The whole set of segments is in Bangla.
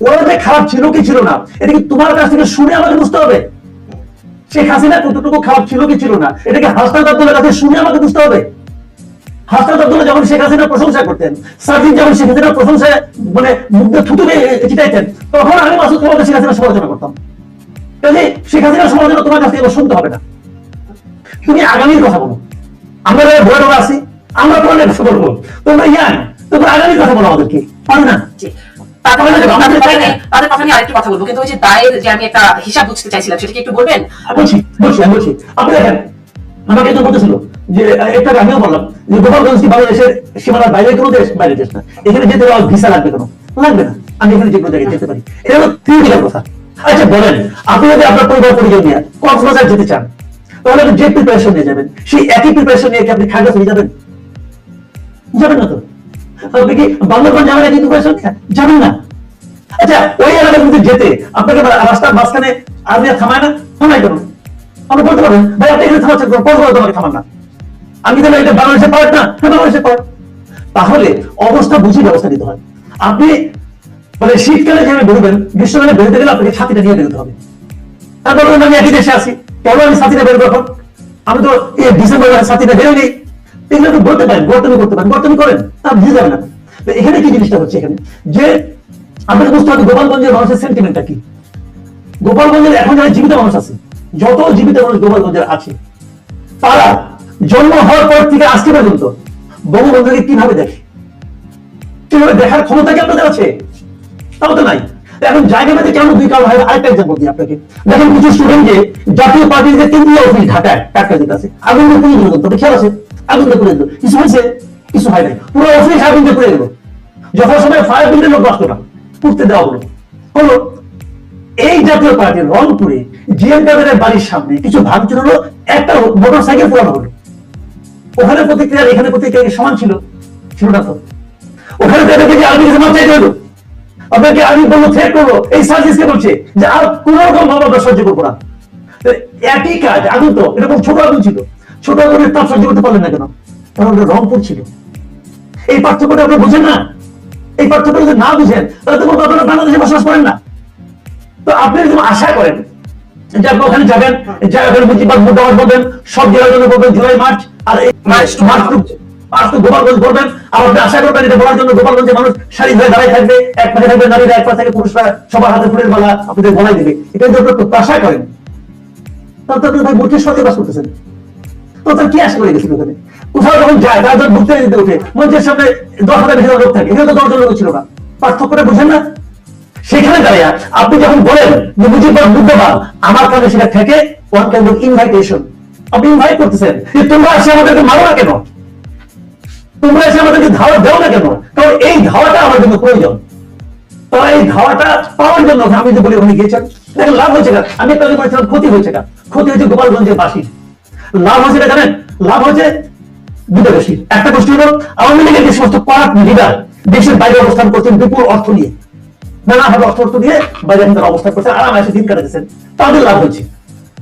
ওরা খারাপ ছিল কি ছিল না? এটা কি তোমার কাছ থেকে শুনে আমাকে বুঝতে হবে? শেখ হাসিনা কতটুকু খারাপ ছিল কি ছিল না? এটাকে হাসনাত আব্দুল্লার কাছে শুনে আমাকে বুঝতে হবে? হাসনাত আব্দুল্লাহ যখন শেখ হাসিনার প্রশংসা করতেন যখন শেখ হাসিনার প্রশংসায় মানে মুগ্ধ থুতুকে চিটাইতেন তখন আমি মাসুদ তোমাকে শেখ হাসিনার সমালোচনা করতাম। কাজে শেখ হাসিনার সমালোচনা তোমার কাছ থেকে শুনতে হবে না। তুমি আগামীর কথা বলো। আমরা আছি, আমরা কথা বলব। তোমরা ইয়াং, তোমরা আগামীর কথা বলো আমাদেরকে। পারো না। সীমানার বাইরে কোনো দেশ? বাইরে দেশ না। এখানে যেতে ভিসা লাগবে কেন? লাগবে না। আমি এখানে যে কোনো জায়গায় যেতে পারি। এটা হলো থিওরিটিক্যাল কথা। আচ্ছা বলেন, আপনি যদি আপনার পরিবার, পরিজন নিয়ে কক্সবাজার যেতে চান, তাহলে যে প্রিপারেশন নিয়ে যাবেন, সেই একই প্রিপারেশন নিয়ে কি আপনি খাগড়া নিয়ে যাবেন? যাবেন না তো? বান্দরবান না। আচ্ছা ওই এলাকার মধ্যে যেতে আপনাকে রাস্তার মাঝখানে আর্মি থামায় না? কেন? আপনি বলতে পারবেন ভাই, আপনি এখানে থামাচ্ছেন তোমাকে থামান না। আমি তাহলে এটা বাংলাদেশে পারেন না। হ্যাঁ বাংলাদেশে পারেন তাহলে অবস্থা বুঝে ব্যবস্থা নিতে হয়। আপনি মানে শীতকালে যেভাবে বেরোবেন, গ্রীষ্মকালে বেরোতে গেলে আপনাকে ছাতিটা নিয়ে বেরোতে হবে। তারপর আমি একই দেশে আছি। কেন আমি ছাতিটা বেরোবো এখন? আমি তো ডিসেম্বর ছাতিটা বেরোনি এগুলো তো বলতে পারেন করতে পারেন করেন বুঝে যাবে না। এখানে কি জিনিসটা হচ্ছে এখানে? যে আপনাকে বুঝতে হবে গোপালগঞ্জের মানুষের সেন্টিমেন্টটা কি? গোপালগঞ্জের এখন যারা জীবিত মানুষ আছে, যত জীবিত মানুষ গোপালগঞ্জের আছে, তারা জন্ম হওয়ার পর থেকে আজকে পর্যন্ত বঙ্গবন্ধুকে কীভাবে দেখে? কীভাবে দেখার ক্ষমতা কি আপনাদের আছে? তাও তো নাই। এখন জায়গা ভেদে কেন দুই কারণ হয় আরেকটা এক্সাম্পল দিই আপনাকে? দেখেন কিছু স্টুডেন্ট যে জাতীয় পার্টির যে কেন্দ্রীয় অফিস ঢাকায় টাকা দিতে আছে আগুন দিয়ে পুড়িয়ে দিল তবে খেয়াল আছে? আগুন দিয়ে পুড়িয়ে দিল। কিছু হয়েছে? কিছু হয় নাই। পুরো অফিস আগুন দিয়ে পুড়িয়ে দিল। যখন সময় ফায়ার ব্রিগেডের লোক বাঁচত না পুড়তে দেওয়া হলো। হলো, এই জাতীয় পার্টির রংপুরে জিএম কাদেরের বাড়ির সামনে কিছু ভাঙচুর হলো, একটা মোটর সাইকেল পোড়ানো হলো। ওখানে প্রতিক্রিয়া, এখানে প্রতিক্রিয়া সমান ছিল? ছিল না তো। ওখানে যে আর্মি মাপ চাইতে হলো আপনাকে আর্মি বলল থ্রেট করল এই সার্ভিসকে বলছে? যে আর কোন রকম ভাবে সহ্য করব না। একই কাজ আগুন তো এরকম ছোট আগুন ছিল। ছোট আগুনের তাপ সহ্য করতে পারলেন না কেন? কারণ ওটা রংপুর ছিল। এই পার্থক্যটা আপনি বুঝেন না? এই পার্থক্য যদি না বুঝেন তাহলে তো আপনারা বাংলাদেশে বসবাস করেন না। তো আপনি যদি আশা করেন যে আপনি ওখানে যাবেন যা ওখানে মুজিবাদ মুর্দাবাদ বলবেন সব জেলার জন্য বলবেন জুলাই মার্চ আর এই march march march to Gopalganj বলবেন আপনি আশা করবেন, এটা বলার জন্য গোপালগঞ্জে মানুষ সারি হয়ে দাঁড়ায় থাকবে, এক পাশে থাকবে নারীরা, এক পাশে থেকে পুরুষরা, সবার হাতে ফুলের মালা আপনাদের দেবে। এটা যদি প্রত্যাশা করেন। তাহলে তো আপনি সাথে বাস করতেছেন। তো তার কি আশা করে ওখানে? কোথাও যখন যায়, তারা যখন দিতে মঞ্চের সামনে দশ হাজার বেশি লোক থাকে, এখানে তো দশজন লোক ছিল না। পার্থক্যটা বুঝেন না? সেখানে দাঁড়িয়ে আপনি যখন বলেন যে মুজিববাদ বুদ্ধবাদ আমার কাছে সেটা থেকে ওয়ান কাইন্ড অফ ইনভাইটেশন আপনি ইনভাইট করতেছেন। যে তোমরা এসে আমাদেরকে মারো না কেন? তোমরা এসে আমাদেরকে ধাওয়া দেও না কেন? কারণ এই ধাওয়াটা আমার জন্য প্রয়োজন। তো এই ধাওয়াটা পাওয়ার জন্য আমি যে বলি উনি গিয়েছেন দেখেন লাভ হয়েছে না আমি একটা বলেছিলাম, ক্ষতি হয়েছে না ক্ষতি হয়েছে গোপালগঞ্জের বাসীর লাভ হয়েছে না জানেন? লাভ হয়েছে দুটো গোষ্ঠীর একটা গোষ্ঠী হলো আওয়ামী লীগের যে সমস্ত পাড়াত লিডার, দেশের বাইরে অবস্থান করছেন বিপুল অর্থ নিয়ে। নানাভাবে অর্থ অর্থ দিয়ে বাইরে তারা অবস্থান করছেন, আরাম এসে দিন কাটাতেছেন। তাদের লাভ হচ্ছে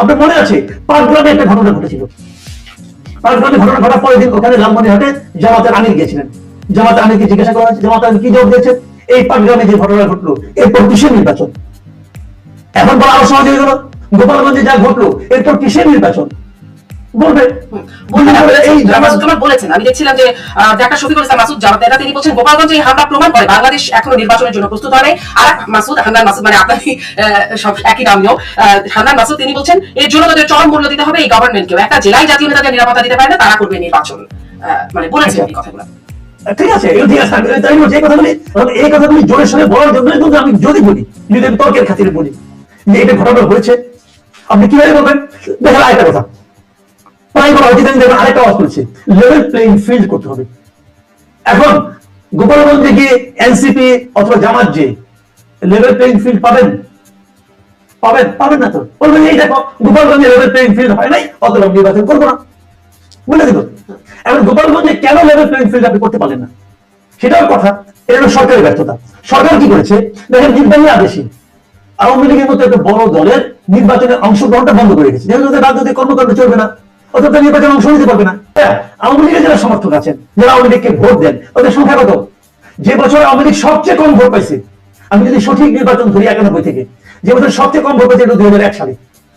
আপনার মনে আছে পাঁচগ্রামে একটা ঘটনা ঘটেছিল? পাঁচগ্রামে ঘটনা ঘটার পরে দিন ওখানে লালমনিরহাটে জামাতের আমির গিয়েছিলেন। জামাতের আমিরকে জিজ্ঞাসা করা হয়েছে জামাতের আমির কি জবাব দিয়েছে এই পাঁচগ্রামে যে ঘটনা ঘটলো, এরপর কিসের নির্বাচন? এখন বলা আরও সহজ হয়ে গেল। গোপালগঞ্জে যা ঘটলো, এরপর কিসের নির্বাচন? বলবে। এই বলেছেন। আমি দেখছিলাম যে আহ, ডাক্তার শফিকুল ইসলাম মাসুদ জামাত নেতা তিনি বলছেন গোপালগঞ্জে এই হামলা প্রমাণ করে বাংলাদেশ এখনও নির্বাচনের জন্য প্রস্তুত হয় নাই। আর মাসুদ হান্নান মাসুদ মানে আপনারই আহ, সব একই নামীয় আহ, হান্নান মাসুদ তিনি বলছেন এর জন্য তাদের চরম মূল্য দিতে হবে এই গভর্নমেন্টকেও একটা জেলায় জাতীয় নেতাদের নিরাপত্তা দিতে পারে না তারা করবে নির্বাচন। আহ, মানে বলেছেন এই কথাগুলো। ঠিক আছে এগুলো ঠিক আছে তাই বলছি এই কথাগুলি আমি এই কথাগুলি জোরের সঙ্গে বলার জন্য কিন্তু আমি যদি বলি যদি আমি তর্কের খাতিরে বলি যে এটা ঘটনা হয়েছে আপনি কীভাবে বলবেন? দেখেন আরেকটা কথা। এখন গোপালগঞ্জে কেন লেভেল প্লেইং ফিল্ড আপনি করতে পারলেন না? সেটাও কথা, এটা হলো সরকারের ব্যর্থতা। সরকার কি করেছে? দেখেন নির্বাহী আদেশে আওয়ামী লীগের মতো একটা বড় দলের নির্বাচনের অংশগ্রহণটা বন্ধ করে রেখেছে। যেহেতু রাজনৈতিক কর্মকাণ্ড চলবে না অর্থাৎ নির্বাচনে অংশ নিতে পারবে না। হ্যাঁ, আওয়ামী লীগের যারা সমর্থক আছেন যারা আওয়ামী লীগকে ভোট দেন ওদের সংখ্যা কত? যে বছর আওয়ামী লীগ সবচেয়ে কম ভোট পাইছে আমি যদি সঠিক নির্বাচন ধরি একানব্বই থেকে যে বছর সবচেয়ে কম ভোট পেয়েছে দুই হাজার এক সালে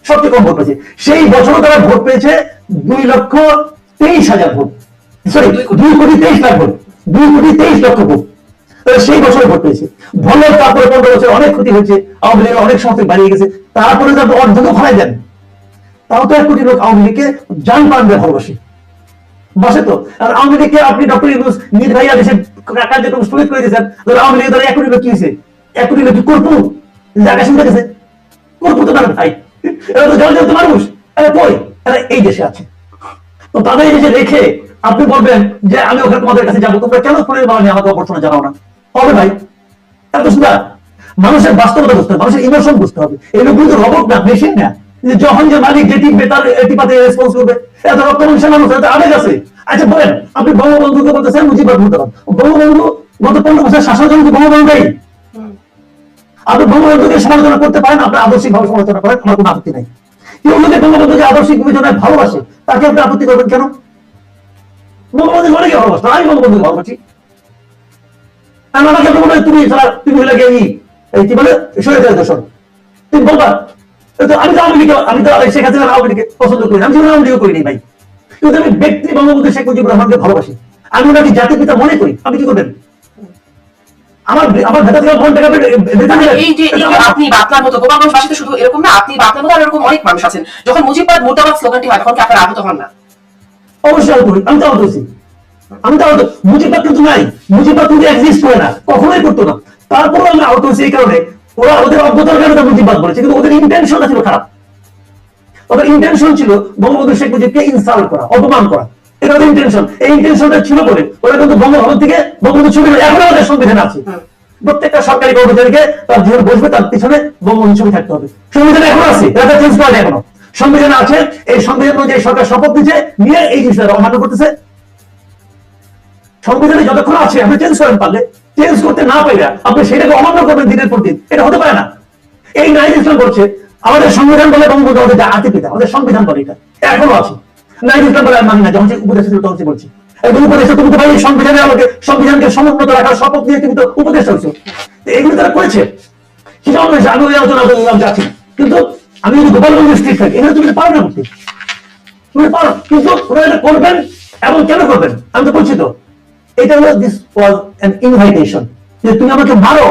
সবচেয়ে কম ভোট পেয়েছে সেই বছরও তারা ভোট পেয়েছে দুই লক্ষ তেইশ হাজার ভোট। সরি দুই কোটি। তেইশ লাখ ভোট দুই কোটি তেইশ লক্ষ ভোট। সেই বছরে ভোট পেয়েছে। ভোলে তারপরে পনেরো বছর অনেক ক্ষতি হয়েছে আওয়ামী লীগের অনেক সমর্থক বাড়িয়ে গেছে। তারপরে তারপর অর্ধেক ফলাই দেন। তাও তো এক কোটি লোক আওয়ামী লীগকে জান পান ভালোবাসে। বাসে তো। আর আওয়ামী লীগকে আপনি ডক্টর ইউনুস নির্বাহী আদেশে কার্যক্রম স্থগিত করে দিয়েছেন ধরো আওয়ামী লীগের দ্বারা এক কোটি লোক কি এক কোটি লোক কি জায়গা শুনতে গেছে। তো ভাই। এরা তো জল জলতে মানুষ। এরা এই দেশে আছে। তো তাদের এই দেশে রেখে আপনি বলবেন যে আমি ওখানে তোমাদের কাছে যাব। তোমরা কেন ফোনের বাবা আমাকে অপরচনা জানাও না। হবে ভাই। এত সুন্দর। মানুষের বাস্তবতা বুঝতে হবে। মানুষের ইমোশন বুঝতে হবে। এগুলো কিন্তু রবট না মেশিন না। যখন যে মালিক যে টিপবে, তার টিপাতে রেসপন্স করবে। এত রক্ত মানুষের মানুষ আবেগ আছে। আচ্ছা বলেন, আপনি বঙ্গবন্ধুকে বলতেছেন? মুজিবুর মুর্দাবাদ বঙ্গবন্ধু গত পনেরো বছর শাসন জন্য বঙ্গবন্ধুই আপনি বঙ্গবন্ধুকে সমালোচনা করতে পারেন আদর্শিক ভাবে সমালোচনা করেন, আমার কোনো আপত্তি নাই। কেউ যদি বঙ্গবন্ধুকে আদর্শিক বিবেচনায় ভালোবাসে, তাকে আপনি আপত্তি করবেন কেন? বঙ্গবন্ধু অনেকে আমি বঙ্গবন্ধুকে ভালোবাসি। আমাকে তুমি তুমি হলে এই- কি বলে? সরে দোষণ তুমি বলবা আমি তো আওয়ামী লীগকে আমি তো শেখ হাসিনা আওয়ামী লীগকে পছন্দ করি আমি জীবনে আওয়ামী লীগও করিনি ভাই। কিন্তু আমি ব্যক্তি বঙ্গবন্ধু শেখ মুজিবুর রহমানকে ভালোবাসি। আমি ওনাকে জাতির পিতা মনে করি আপনি কি করবেন? আমার আমার ভেতর থেকে টাকা এই যে আপনি বা আপনার মতো গোপালগঞ্জবাসী তো শুধু এরকম না আপনি বা মতো এরকম অনেক মানুষ আছেন। যখন মুজিববাদ মুর্দাবাদ স্লোগানটি হয় তখন কি আপনারা আহত হন না? অবশ্যই আহত আমি তো আহত হয়েছি। আমি তো আহত মুজিববাদ কিন্তু নাই। মুজিববাদ কিন্তু এক্সিস্ট করে না কখনোই করতো না। তারপরে আমি আহত হয়েছি এই কারণে। ওরা ওদের অজ্ঞতার কারণে মুজিববাদ বলেছে কিন্তু ওদের ইন্টেনশনটা ছিল খারাপ। ওদের ইন্টেনশন ছিল বঙ্গবন্ধু শেখ মুজিবকে ইনসাল্ট করা অপমান করা। এটা ওদের ইন্টেনশন এই ইন্টেনশনটা ছিল বলে ওরা কিন্তু বঙ্গভবন থেকে বঙ্গবন্ধু ছবি এখন আমাদের সংবিধানে আছে। প্রত্যেকটা সরকারি কর্মচারীকে তার জীবন বসবে তার পিছনে বঙ্গবন্ধু ছবি থাকতে হবে। সংবিধানে এখন আছে এটা চেঞ্জ করা এখনও। সংবিধানে আছে এই সংবিধান অনুযায়ী সরকার শপথ দিচ্ছে নিয়ে এই জিনিসটা অমান্য করতেছে। সংবিধানে যতক্ষণ আছে, আপনি চেঞ্জ করেন পারলে। চেঞ্জ করতে না পাইলে আপনি সেটাকে অমান্য করবেন দিনের পর দিন। এটা হতে পারে না। এই নাইজ ইসলাম করছে, আমাদের সংবিধান বলে বঙ্গবন্ধু আমাদের জাতি পিতা আমাদের সংবিধান বলে এটা। এখনও আছে। নাইজ ইসলাম বলে মানি না যখন উপদেশ তখন বলছি একদম উপদেশটা তুমি তো ভাই সংবিধানে আমাকে, সংবিধানকে সমুন্নত রাখার শপথ নিয়ে তুমি তো উপদেশটা হচ্ছে তো এগুলো তারা করেছে। সেটা বিষয়। আমি ওই আলোচনা করলাম যাচ্ছি। কিন্তু আমি যদি গোপালগঞ্জ স্ট্রিট থাকি এগুলো তুমি পারো না করতে তুমি পারো। কিন্তু ওরা করবেন এবং কেন করবেন? আমি তো বলছি তো। এটা হলো দিস ওয়াজ অ্যান ইনভাইটেশন যে তুমি আমাকে মারো,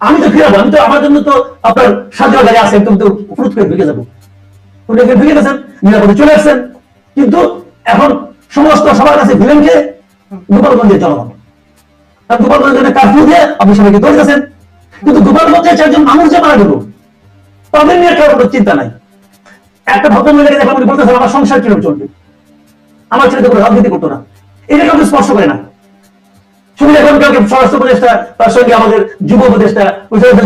আমি তো ফিরাবো, আমি তো আমার জন্য তো আপনার সাজা গাড়ি আছে তুমি তো করে ঢুকে যাব। ঢুকে গেছেন, নিরাপদে চলে আসছেন। কিন্তু এখন সমস্ত সবার কাছে ভিলেনকে গোপালগঞ্জের জনগণ গোপালগঞ্জের কারফিউ দিয়ে আপনি সবাইকে দৌড়ে গেছেন। কিন্তু গোপালগঞ্জে চারজন মানুষ যে মারা গেল, তাদের নিয়ে কারও কোনো চিন্তা নাই। একটা ভদ্রমহিলাকে দেখলাম, উনি বলতেছেন, আমার সংসার কীরকম চলবে? আমার ছেলে তো রাজনীতি করতো না। এটা কাউকে স্পর্শ করে না। স্বরাষ্ট্র উপদেষ্টা, তার সঙ্গে আমাদের যুব উপদেষ্টা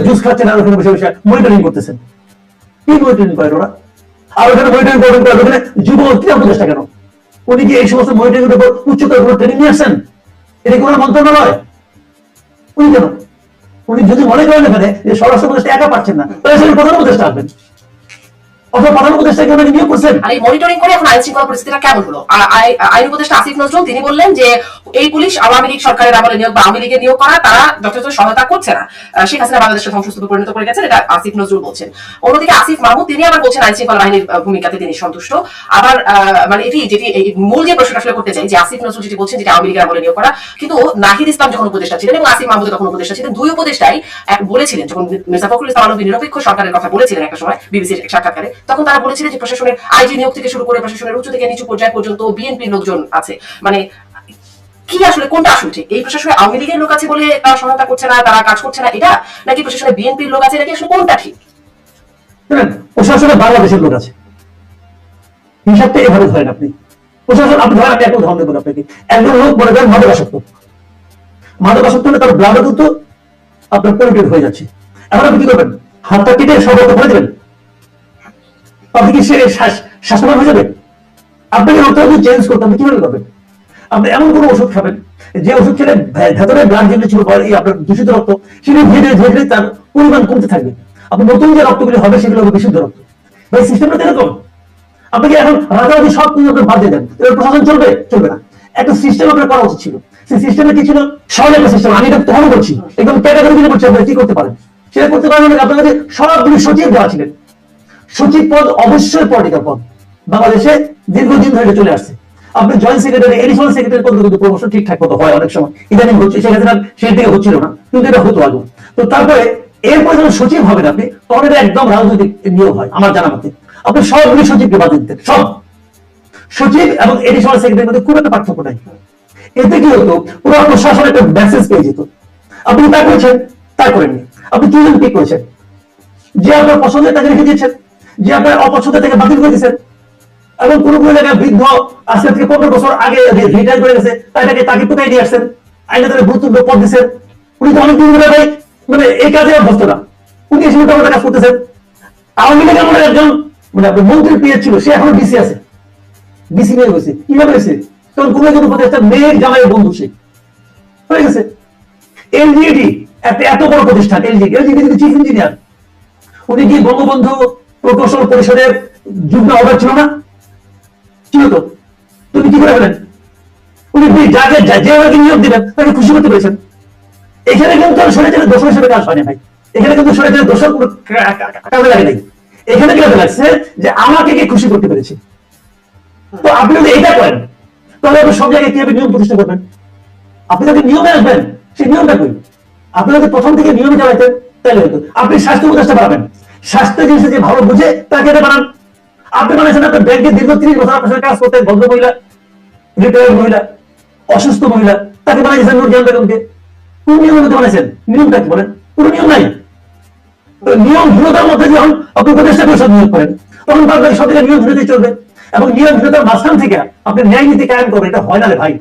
জুস খাচ্ছেন আর ওখানে বসে বসে মনিটরিং করতেছেন। কি মনিটরিং করে ওরা? আর ওখানে মনিটরিং করবেন করে ওখানে যুব ক্রীড়া উপদেষ্টা কেন? উনি কি এই সমস্ত মনিটরিং এর উপর উচ্চতর কোনো ট্রেনিং নিয়ে এটা কি মন্ত্রণালয়? উনি কেন? উনি যদি মনে করেন এখানে যে স্বরাষ্ট্র উপদেষ্টা একা পাচ্ছেন না, তাহলে সেখানে প্রধান উপদেষ্টা আসবেন। অথবা প্রধান উপদেষ্টাকে ওনাকে নিয়োগ করছেন? আর এই মনিটরিং করে এখন আইন শৃঙ্খলা পরিস্থিতিটা কেমন হলো? আইন উপদেষ্টা আসিফ নজরুল, তিনি বললেন যে এই পুলিশ আওয়ামী লীগ সরকারের আমলে নিয়োগ বা আওয়ামী লীগের নিয়োগ করা, তারা যথাযথ সহায়তা করছে না। শেখ হাসিনা বাংলাদেশকে ধ্বংসস্তূপে পরিণত করে গেছেন, এটা আসিফ নজরুল বলছেন। অন্যদিকে আসিফ মাহমুদ, তিনি আবার বলছেন আইন শৃঙ্খলা বাহিনীর ভূমিকাতে তিনি সন্তুষ্ট। আবার মানে এটি যেটি মূল যে প্রশ্নটা আসলে করতে চাই, যে আসিফ নজরুল যেটি বলছেন, যেটা আওয়ামী লীগের আমলে নিয়োগ করা, কিন্তু নাহিদ ইসলাম যখন উপদেষ্টা ছিলেন এবং আসিফ মাহমুদ তখন উপদেষ্টা ছিলেন, দুই উপদেষ্টাই বলেছিলেন, যখন মির্জা ফখরুল ইসলাম আলমগীর নিরপেক্ষ সরকারের কথা বলেছিলেন একটা সময়, বিবিসির সাক্ষাৎকারে, তখন তারা বলেছিলেন যে প্রশাসনের আইজি নিয়োগ থেকে শুরু করে প্রশাসনের উচ্চ থেকে নিচু পর্যায় পর্যন্ত বিএনপির লোকজন আছে। মানে কি আসলে, কোনটা আসল ঠিক? এই প্রশাসনে আওয়ামী লীগের লোক আছে বলে তারা সহায়তা করছে না, তারা কাজ করছে না, এটা? নাকি প্রশাসনে বিএনপির লোক আছে, নাকি আসলে কোনটা ঠিক? প্রশাসনে বাংলাদেশের লোক আছে। হিসাবটা এভাবে ধরেন আপনি। প্রশাসন, আপনি ধরেন দেবো আপনাকে। একজন লোক মনে করেন মাদকাসক্ত। মাদকাসক্ত হলে তার ব্লাড কিন্তু আপনার হয়ে যাচ্ছে। এখন আপনি কি করবেন? হাতটা কেটে সর্বত্র করে দেবেন? আপনি কি সে স্বাস্থ্যবান হয়ে যাবে? আপনাকে রক্ত চেঞ্জ করতে আপনি কীভাবে করবেন? আপনি এমন কোনো ওষুধ খাবেন? যে ওষুধ খেলে ভেতরে ব্লাড যেগুলো ছিল আপনার দূষিত রক্ত, সেগুলো ধীরে ধীরে ধীরে তার পরিমাণ কমতে থাকবে। আপনি নতুন যে রক্তগুলি হবে, সেগুলো হবে বিশুদ্ধ রক্ত। ভাই সিস্টেমটা এরকম। আপনি কি এখন রাতারাতি সব কিছু বাদ দিয়ে দেন। এবার প্রশাসন চলবে? চলবে না। একটা সিস্টেম আপনার করা উচিত ছিল। সেই সিস্টেমে কি ছিল? সহজ একটা সিস্টেম আমি এটা তখন করছি। একদম ক্যাটাগরি দিলে করছি আপনারা কি করতে পারেন? সেটা করতে পারেন মানে আপনার কাছে সবগুলি সচিব দেওয়া ছিলেন। সচিব পদ অবশ্যই পলিটিক্যাল পদ। বাংলাদেশে দীর্ঘদিন ধরে চলে আসছে। আপনি জয়েন্ট সেক্রেটারি এডিশনাল সেক্রেটারি পদ কিন্তু প্রমোশন ঠিকঠাক মতো হয় অনেক সময়। ইদানিং হচ্ছে সেক্ষেত্রে সেই দিকে হচ্ছিল না, কিন্তু এটা হতো আগে তো তারপরে, এরপরে যখন সচিব হবেন আপনি, তখন এটা একদম রাজনৈতিক নিয়োগ হয়, আমার জানা মতে। আপনি সবগুলি সচিবকে বাদ দিতেন সব। সচিব এবং এডিশনাল সেক্রেটারির মধ্যে খুব একটা পার্থক্য নাই। এতে কি হতো, পুরো প্রশাসন একটা মেসেজ পেয়ে যেত। আপনি তা করেছেন? তা করেননি। আপনি দুজন পিক করেছেন? যে আপনার পছন্দের তাকে রেখে দিয়েছেন, যে আপনার অপছন্দের থেকে বাতিল করে দিয়েছেন এবং কোন কোন জায়গায় বৃদ্ধ আজকে থেকে পনেরো বছর আগে রিটায়ার করে গেছে তাকে তাকে টুকাই দিয়ে আসছেন? আইনে তাদের গুরুত্বপূর্ণ পদ দিচ্ছেন। উনি তো অনেক ধরে ভাই মানে এই কাজে অভ্যস্ত না। উনি এসে মোটামুটি কাজ করতেছেন। আওয়ামী মনে হয় একজন মানে আপনার মন্ত্রীর পিএ ছিল, সে এখনও ডিসি আছে। ডিসি নিয়ে গেছে। কীভাবে হয়েছে? কারণ কোনো একজন উপদেষ্টা মেয়ের জামাইয়ের বন্ধু সে। হয়ে গেছে। এলজিডি, একটা এত বড় প্রতিষ্ঠান, এলজিডি। এলজিডি কিন্তু চিফ ইঞ্জিনিয়ার উনি কি বঙ্গবন্ধু প্রকৌশল পরিষদের যুগ্ম আহ্বায়ক ছিল না? তুমি কি করে ফেলেন উনি যাকে যেভাবে নিয়োগ দিবেন, তাকে খুশি করতে পেরেছেন। এখানে কিন্তু হিসেবে কাজ ভাই। এখানে কিন্তু কাজে লাগে নাই। এখানে কি লাগছে যে আমাকে কে খুশি করতে পেরেছে? তো আপনি যদি এটা করেন, তাহলে আপনি সব জায়গায় কীভাবে নিয়ম প্রতিষ্ঠা করবেন। আপনি যদি নিয়মে আসবেন, সেই নিয়মটা কই? আপনি যদি প্রথম থেকে নিয়মে চালাইতেন, তাহলে হতো। আপনি স্বাস্থ্য উপদেষ্টা বাড়াবেন স্বাস্থ্য জিনিসটা যে ভালো বুঝে তাকে এটা বানান। আপনি বলেছেন আপনার ব্যাংকে দীর্ঘ তিরিশ বছর আপনার সাথে কাজ করতেন ভদ্র মহিলা রিটায়ার্ড মহিলা, অসুস্থ মহিলা, তাকে বানাইছেন নুরজান বেগমকে কোন নিয়মের মধ্যে বানাইছেন নিয়মটা কি বলেন? কোন নিয়ম নাই? নিয়ম মধ্যে যখন আপনি উপদেষ্টা পরিষদ নিয়োগ করেন। তখন থেকে নিয়ম দৃঢ়তাই চলবে। এবং নিয়ম দৃঢ়তার মাঝখান থেকে আপনি ন্যায় নীতি কায়েম করবেন। এটা হয় না রে ভাই।